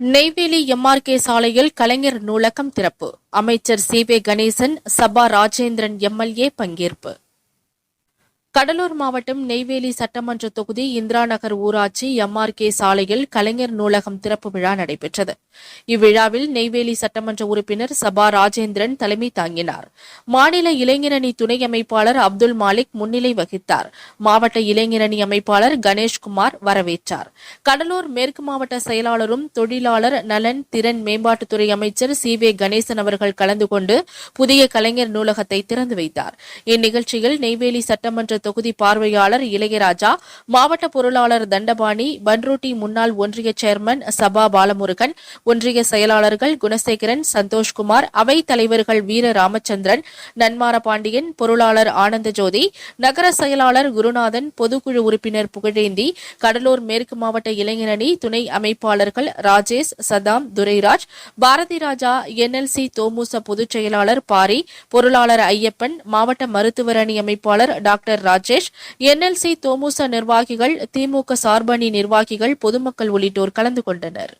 Neyveli MRK சாலையில் கலைஞர் நூலகம் திறப்பு. அமைச்சர் சி வே கணேசன் சபா ராஜேந்திரன் எம்எல்ஏ பங்கேற்பு. கடலூர் மாவட்டம் நெய்வேலி சட்டமன்ற தொகுதி இந்திரா நகர் ஊராட்சி எம்ஆர்கே சாலையில் கலைஞர் நூலகம் திறப்பு விழா நடைபெற்றது. இவ்விழாவில் நெய்வேலி சட்டமன்ற உறுப்பினர் சபா ராஜேந்திரன் தலைமை தாங்கினார். மாநில இளைஞரணி துணை அமைப்பாளர் அப்துல் மாலிக் முன்னிலை வகித்தார். மாவட்ட இளைஞரணி அமைப்பாளர் கணேஷ்குமார் வரவேற்றார். கடலூர் மேற்கு மாவட்ட செயலாளரும் தொழிலாளர் நலன் திறன் மேம்பாட்டுத்துறை அமைச்சர் சி வே கணேசன் அவர்கள் கலந்து கொண்டு புதிய கலைஞர் நூலகத்தை திறந்து வைத்தார். இந்நிகழ்ச்சியில் நெய்வேலி சட்டமன்ற தொகுதி பார்வையாளர் இளையராஜா மாவட்ட பொருளாளர் தண்டபாணி பன்ருட்டி முன்னாள் ஒன்றிய சேர்மன் சபா பாலமுருகன் ஒன்றிய செயலாளர்கள் குணசேகரன் சந்தோஷ்குமார் அவைத் தலைவர்கள் வீர ராமச்சந்திரன் நன்மார பாண்டியன் பொருளாளர் ஆனந்த ஜோதி நகர செயலாளர் குருநாதன் பொதுக்குழு உறுப்பினர் புகழேந்தி கடலூர் மேற்கு மாவட்ட இளைஞரணி துணை அமைப்பாளர்கள் ராஜேஷ் சதாம் துரைராஜ் பாரதி ராஜா என்எல்சி தோமுச பொதுச் செயலாளர் பாரி பொருளாளர் ஐயப்பன் மாவட்ட மருத்துவரணி அமைப்பாளர் டாக்டர் ராஜேஷ் என்எல்சி தோமுச நிர்வாகிகள் திமுக சார்பணி நிர்வாகிகள் பொதுமக்கள் உள்ளிட்டோர் கலந்து கொண்டனர்.